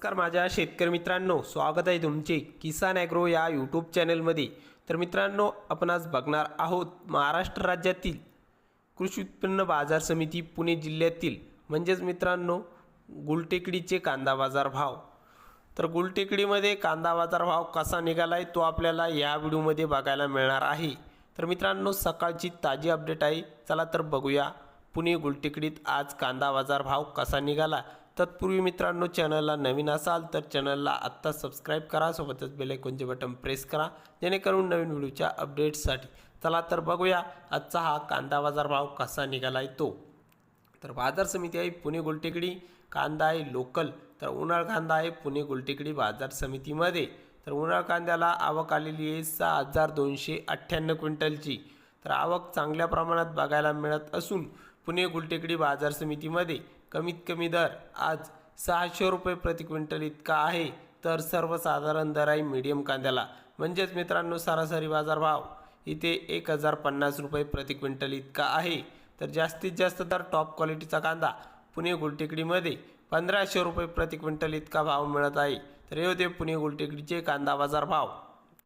नमस्कार माझ्या शेतकरी मित्रांनो स्वागत आहे तुमचे किसान ॲग्रो या यूट्यूब चॅनलमध्ये. तर मित्रांनो आपण आज बघणार आहोत महाराष्ट्र राज्यातील कृषी उत्पन्न बाजार समिती पुणे जिल्ह्यातील. म्हणजेच मित्रांनो गुलटेकडीचे कांदा बाजार भाव. तर गुलटेकडीमध्ये कांदा बाजार भाव कसा निघाला आहे तो आपल्याला या व्हिडिओमध्ये बघायला मिळणार आहे. तर मित्रांनो सकाळची ताजी अपडेट आहे. चला तर बघूया पुणे गुलटेकडीत आज कांदा बाजार भाव कसा निघाला. तत्पूर्वी मित्रांनो चॅनलला नवीन असाल तर चॅनलला आत्ता सबस्क्राईब करा सोबतच बेलायकोनचे बटन प्रेस करा जेणेकरून नवीन व्हिडिओच्या अपडेट्ससाठी चला तर बघूया आजचा हा कांदा बाजार भाव कसा निघाला आहे तो. तर बाजार समिती आहे पुणे गुलटेकडी कांदा आहे लोकल तर उन्हाळ कांदा आहे पुणे गुलटेकडी बाजार समितीमध्ये. तर उन्हाळ कांद्याला आवक आलेली आहे सहा हजार दोनशे अठ्ठ्याण्णव क्विंटलची. तर आवक चांगल्या प्रमाणात बघायला मिळत असून पुणे गुलटेकडी बाजार समितीमध्ये कमीत कमी दर आज सहाशे रुपये प्रति क्विंटल इतका आहे. तर सर्वसाधारण दर आहे मीडियम कांद्याला. म्हणजेच मित्रांनो सरासरी बाजारभाव इथे एक हजार पन्नास रुपये प्रति क्विंटल इतका आहे. तर जास्तीत जास्त दर टॉप क्वालिटीचा कांदा पुणे गुलटेकडीमध्ये पंधराशे रुपये प्रति क्विंटल इतका भाव मिळत आहे. तर हे होते पुणे गुलटेकडीचे कांदा बाजार भाव